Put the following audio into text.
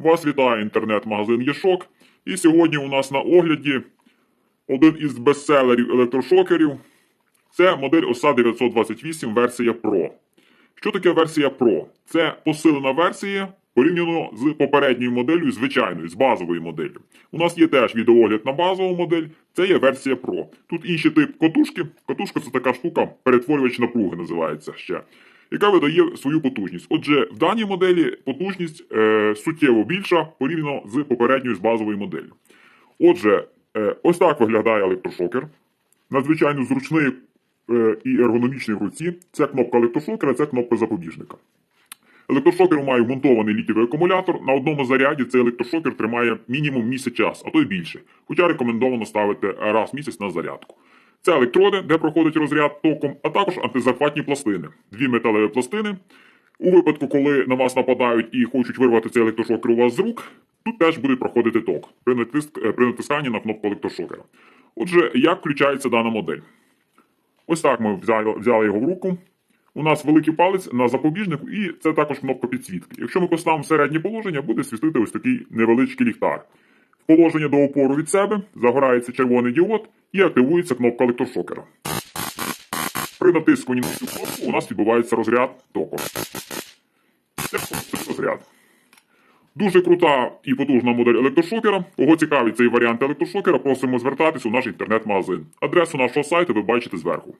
Вас вітає інтернет-магазин Єшок. І сьогодні у нас на огляді один із бестселерів електрошокерів. Це модель OSA 928 версія Pro. Що таке версія Pro? Це посилена версія порівняно з попередньою моделлю, звичайною, з базовою моделлю. У нас є теж відеогляд на базову модель, це є версія Pro. Тут інший тип котушки. Котушка це така штука, перетворювач напруги називається ще, яка видає свою потужність. Отже, в даній моделі потужність е, суттєво більша порівняно з попередньою з базовою моделлю. Отже, е, ось так виглядає електрошокер. Надзвичайно зручний е, і ергономічний в руці. Це кнопка електрошокера, це кнопка запобіжника. Електрошокер має вмонтований літівий акумулятор. На одному заряді цей електрошокер тримає мінімум місяць час, а то й більше. Хоча рекомендовано ставити раз в місяць на зарядку. Це електроди, де проходить розряд током, а також антизахватні пластини. Дві металеві пластини. У випадку, коли на вас нападають і хочуть вирвати цей електрошокер у вас з рук, тут теж буде проходити ток при, натиск, е, при натисканні на кнопку електрошокера. Отже, як включається дана модель? Ось так ми взяли, взяли його в руку. У нас великий палець на запобіжнику, і це також кнопка підсвітки. Якщо ми поставимо середнє положення, буде світити ось такий невеличкий ліхтар. В положення до опору від себе загорається червоний діод і активується кнопка електрошокера. При натисканні на цю кнопку у нас відбувається розряд току. Розряд. Дуже крута і потужна модель електрошокера. Кого цікавить цей варіант електрошокера, просимо звертатись у наш інтернет-магазин. Адресу нашого сайту ви бачите зверху.